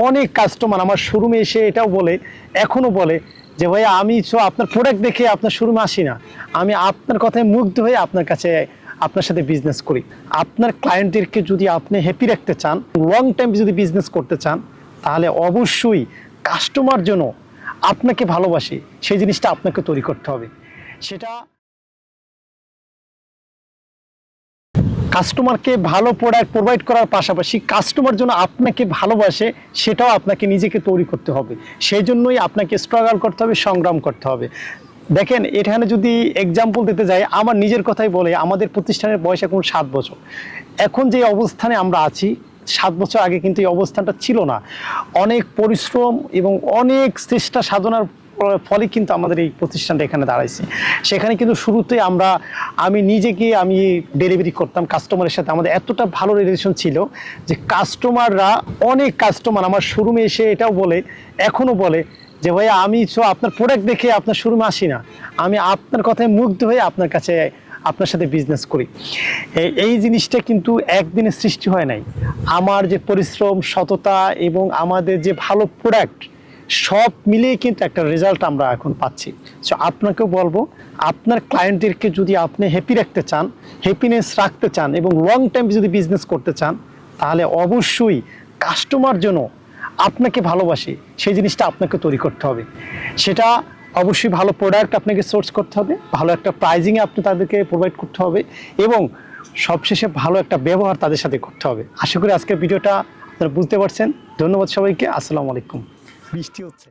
অনেক কাস্টমার আমার শোরুমে এসে এটাও বলে, এখনও বলে যে, ভাইয়া, আমি তো আপনার প্রোডাক্ট দেখে আপনার শোরুমে আসি না। আমি আপনার কথায় মুগ্ধ হয়ে আপনার কাছে, আপনার সাথে বিজনেস করি। আপনার ক্লায়েন্টদেরকে যদি আপনি হ্যাপি রাখতে চান লং টাইম যদি বিজনেস করতে চান, তাহলে অবশ্যই কাস্টমার জন্য আপনাকে ভালোবাসে, সেই জিনিসটা আপনাকে তৈরি করতে হবে। সেটা কাস্টমারকে ভালো প্রোডাক্ট প্রোভাইড করার পাশাপাশি কাস্টমার জন্য আপনাকে ভালোবাসে, সেটাও আপনাকে নিজেকে তৈরি করতে হবে। সেই জন্যই আপনাকে স্ট্রাগল করতে হবে, সংগ্রাম করতে হবে। দেখেন, এখানে যদি এক্সাম্পল দিতে যাই, আমার নিজের কথাই বলে, আমাদের প্রতিষ্ঠানের বয়স এখন সাত বছর। এখন যে অবস্থানে আমরা আছি, সাত বছর আগে কিন্তু এই অবস্থানটা ছিল না। অনেক পরিশ্রম এবং অনেক চেষ্টা সাধনার ফলে কিন্তু আমাদের এই প্রতিষ্ঠানটা এখানে দাঁড়াইছে। সেখানে কিন্তু শুরুতে আমরা, আমি নিজেকে আমি ডেলিভারি করতাম কাস্টমারের সাথে। আমাদের এতটা ভালো রিলেশন ছিল যে কাস্টমাররা অনেক কাস্টমার আমার শোরুমে এসে এটাও বলে এখনও বলে যে, ভাইয়া, আমি তো আপনার প্রোডাক্ট দেখে আপনার শোরুমে আসি না। আমি আপনার কথায় মুগ্ধ হয়ে আপনার কাছে, আপনার সাথে বিজনেস করি। এই- জিনিসটা কিন্তু একদিনে সৃষ্টি হয় নাই। আমার যে পরিশ্রম, সততা এবং আমাদের যে ভালো প্রোডাক্ট সব মিলিয়ে কিন্তু একটা রেজাল্ট আমরা এখন পাচ্ছি। সো আপনাকেও বলব, আপনার ক্লায়েন্টদেরকে যদি আপনি হ্যাপি রাখতে চান হ্যাপিনেস রাখতে চান এবং লং টাইম যদি বিজনেস করতে চান, তাহলে অবশ্যই কাস্টমার জন্য আপনাকে ভালোবাসে, সেই জিনিসটা আপনাকে তৈরি করতে হবে। সেটা অবশ্যই ভালো প্রোডাক্ট আপনাকে সোর্স করতে হবে, ভালো একটা প্রাইজিংয়ে আপনি তাদেরকে প্রোভাইড করতে হবে এবং সবশেষে ভালো একটা ব্যবহার তাদের সাথে করতে হবে। আশা করি আজকের ভিডিওটা আপনারা বুঝতে পারছেন। ধন্যবাদ সবাইকে। আসসালামু আলাইকুম। Bestilte.